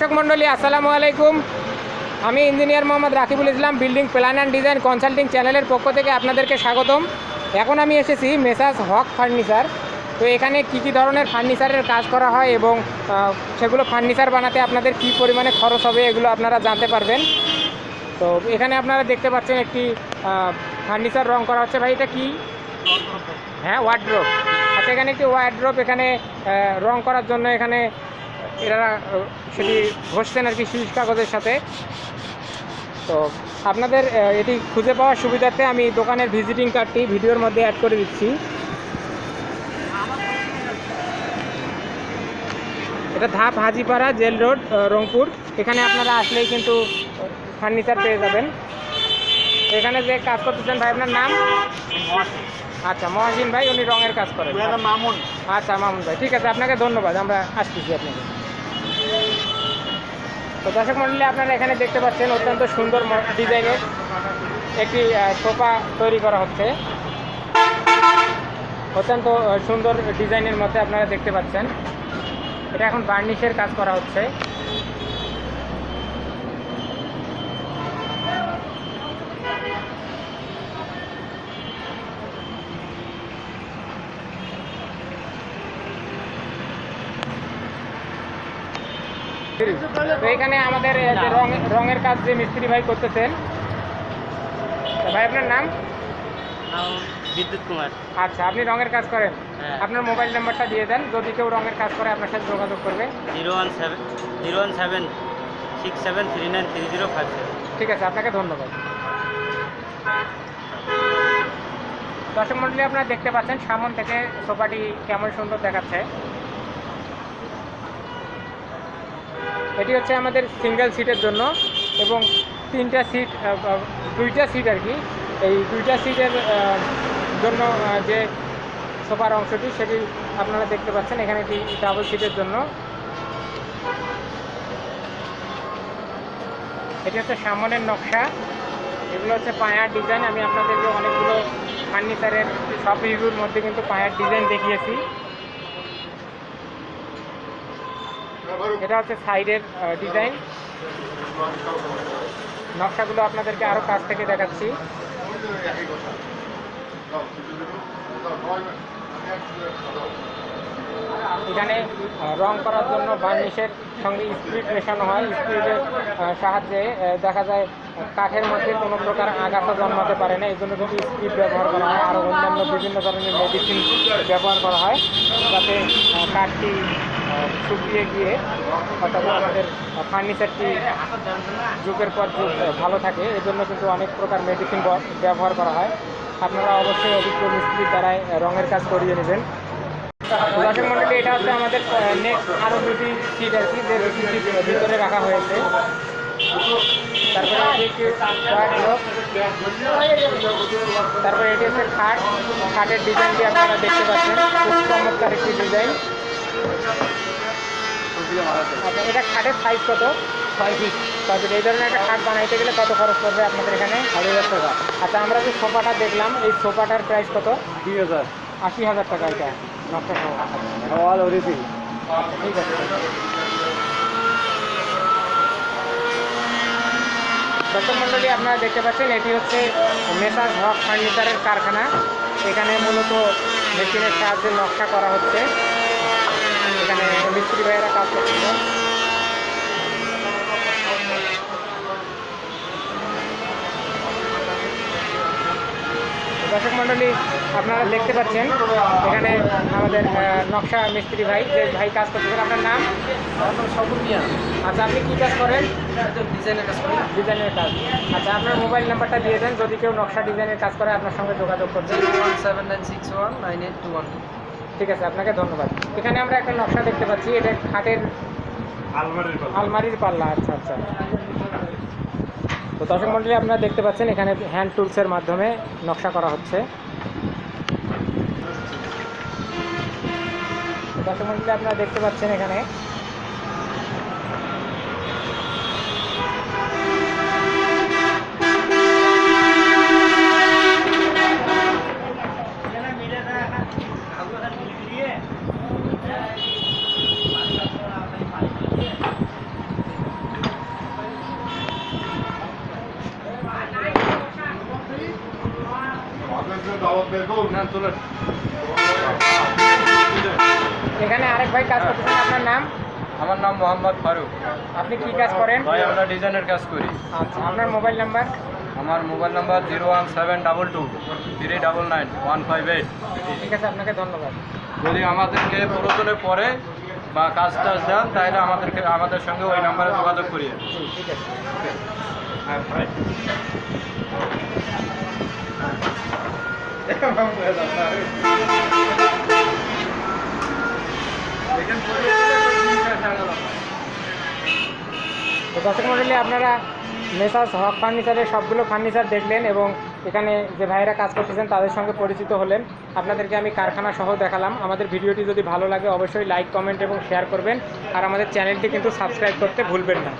দর্শক মণ্ডলী আসসালামু আলাইকুম। আমি engineer Mohammad Rakibul Islam building plan and design consulting চ্যানেলের পক্ষ থেকে আপনাদেরকে স্বাগতম। এখন আমি এসেছি মেসাজ হক ফার্নিচার। তো এখানে কি কি ধরনের ফার্নিচারের কাজ করা হয় এবং সেগুলো ফার্নিচার বানাতে আপনাদের কি পরিমাণে খরচ হবে এগুলো আপনারা জানতে পারবেন। তো এখানে আপনারা দেখতে পাচ্ছেন একটি ফার্নিচার রং করা হচ্ছে। ভাই এটা কি? হ্যাঁ ওয়ার্ড্রোপ আচ্ছা এখানে একটি ওয়ার্ড্রোপ এখানে রং করার জন্য এখানে এরা সেটি ঘষছেন আর কি সুইচ কাগজের সাথে। তো আপনাদের এটি খুঁজে পাওয়ার সুবিধার্থে আমি দোকানের ভিজিটিং কার্ডটি ভিডিওর মধ্যে অ্যাড করে দিচ্ছি। এটা ধাপ হাজিপাড়া, জেল রোড রংপুর। এখানে আপনারা আসলেই কিন্তু ফার্নিচার পেয়ে যাবেন। এখানে যে কাজ করতেছেন ভাই, আপনার নাম? আচ্ছা মহাসিন ভাই উনি রঙের কাজ করেন। মামুন। আচ্ছা মামুন ভাই ঠিক আছে আপনাকে ধন্যবাদ আমরা আসতেছি আপনাকে। তো দর্শক মন্ডলী আপনারা এখানে দেখতে পাচ্ছেন অত্যন্ত সুন্দর ডিজাইনের একটি সোফা তৈরি করা হচ্ছে। অত্যন্ত সুন্দর ডিজাইনের মধ্যে আপনারা দেখতে পাচ্ছেন। এটা এখন বার্নিশের কাজ করা হচ্ছে। তো এখানে আমাদের রঙের কাজ যে মিস্ত্রি ভাই করতেছেন। ভাই আপনার নাম বিদ্যুৎ কুমার। আচ্ছা আপনি রঙের কাজ করেন। হ্যাঁ। আপনার মোবাইল নাম্বারটা দিয়ে দেন। যদি কেউ রঙের কাজ করে আপনার সাথে যোগাযোগ করবে। Zero one seven zero one seven six seven three nine three zero five seven. ঠিক আছে আপনাকে ধন্যবাদ। দর্শক মন্ডলী আপনারা দেখতে পাচ্ছেন সামন থেকে সোফাটি কেমন সুন্দর দেখাচ্ছে। এটি হচ্ছে আমাদের সিঙ্গেল সিটের জন্য এবং তিনটা সিট দুইটা সিট আর কি। এই দুইটা সিটের জন্য যে সোফার অংশটি সেটি আপনারা দেখতে পাচ্ছেন। এখানে একটি ডাবল সিটের জন্য। এটি হচ্ছে সামনের নকশা। এগুলো হচ্ছে পায়ার ডিজাইন। আমি আপনাদেরকে অনেকগুলো ফার্নিচারের সব রিভিউর মধ্যে কিন্তু পায়ার ডিজাইন দেখিয়েছি। এটা হচ্ছে সাইডের ডিজাইন। নকশাগুলো আপনাদেরকে আরও কাছ থেকে দেখাচ্ছি। এখানে রং করার জন্য বার্নিশের সঙ্গে স্পিড মেশানো হয়। স্পিডের সাহায্যে দেখা যায় কাঠের মধ্যে কোনো প্রকার আগাছা জন্মাতে পারে না। এই জন্য কিন্তু স্পিড ব্যবহার করা হয়। আর অন্যান্য বিভিন্ন ধরনের মেডিসিন ব্যবহার করা হয়। যাতে কাঠটি শুকিয়ে গিয়ে অর্থাৎ আমাদের ফার্নিচারটি যুগের পর যুগ ভালো থাকে। এই জন্য কিন্তু অনেক প্রকার মেডিসিন ব্যবহার করা হয়। আপনারা অবশ্যই অভিজ্ঞ মিস্ত্রির দ্বারাই রঙের কাজ করিয়ে নেবেন। দর্শক মন্ডলী, এটা হচ্ছে আমাদের নেক্সট আরও দুটি সিট আর কি যে দুটি সিট ভিতরে রাখা হয়েছে। তারপরে এটি। তারপরে এটি হচ্ছে খাট। খাটের ডিজাইনটি আপনারা দেখতে পাচ্ছেন। খুব চমৎকার একটি ডিজাইন আচ্ছা এটা খাটের সাইজ কত? ছয় ফিট ছয় ফিট এই ধরনের একটা খাট বানাইতে গেলে কত খরচ পড়বে আপনাদের এখানে? আড়াই হাজার টাকা। আচ্ছা আমরা যে সোফাটা দেখলাম এই সোফাটার প্রাইস কত? দুই হাজার। আশি হাজার টাকা এটা। নকশা অল ওরিজিন আচ্ছা, ঠিক আছে। দর্শক মণ্ডলী আপনারা দেখতে পাচ্ছেন এটি হচ্ছে মেসাজ হক ফার্নিচারের কারখানা। এখানে মূলত মেশিনের সাহায্যে নকশা করা হচ্ছে। এখানে মিস্ত্রি ভাইয়েরা কাজ করছেন দর্শক মণ্ডলী আপনারা দেখতে পাচ্ছেন এখানে আমাদের নকশা মিস্ত্রি ভাই যে ভাই কাজ করতেছেন আপনার নাম? সবুজিয়া আচ্ছা আপনি কী কাজ করেন? ডিজাইনের কাজ করি। ডিজাইনের কাজ। আচ্ছা আপনার মোবাইল নাম্বারটা দিয়ে দেন যদি কেউ নকশা ডিজাইনের কাজ করে আপনার সঙ্গে যোগাযোগ করবে one seven nine six one nine eight two one ঠিক আছে আপনাকে ধন্যবাদ। এখানে আমরা একটা নকশা দেখতে পাচ্ছি এটা খাটের আলমারির আলমারির পাল্লা আচ্ছা আচ্ছা। তো দর্শক মন্ডলী আপনারা দেখতে পাচ্ছেন এখানে হ্যান্ড টুলসের মাধ্যমে নকশা করা হচ্ছে। দর্শক মন্ডলী আপনারা দেখতে পাচ্ছেন এখানে এখানে আরেক ভাই কাজ করতেছেন আপনার নাম? আমার নাম মোহাম্মদ ফারুক। আপনি কি কাজ করেন? ভাই আমরা ডিজাইনের কাজ করি। আচ্ছা আপনার মোবাইল নাম্বার? আমার mobile number zero one seven double two three double nine one five eight. ঠিক আছে আপনাকে ধন্যবাদ। যদি আমাদেরকে প্রয়োজনে পড়ে বা কাজ টাজ দেন তাহলে আমাদেরকে আমাদের সঙ্গে ওই নাম্বারে যোগাযোগ করিয়ে ঠিক আছে। তো দর্শক মন্ডলী, আপনারা মেসার্স হক ফার্নিচারের সবগুলো ফার্নিচার দেখলেন এবং এখানে যে ভাইয়েরা কাজ করতেছেন তাদের সঙ্গে পরিচিত হলেন। আপনাদেরকে আমি কারখানা সহ দেখালাম। আমাদের ভিডিওটি যদি ভালো লাগে, অবশ্যই লাইক, কমেন্ট এবং শেয়ার করবেন। আর আমাদের চ্যানেলটি কিন্তু সাবস্ক্রাইব করতে ভুলবেন না।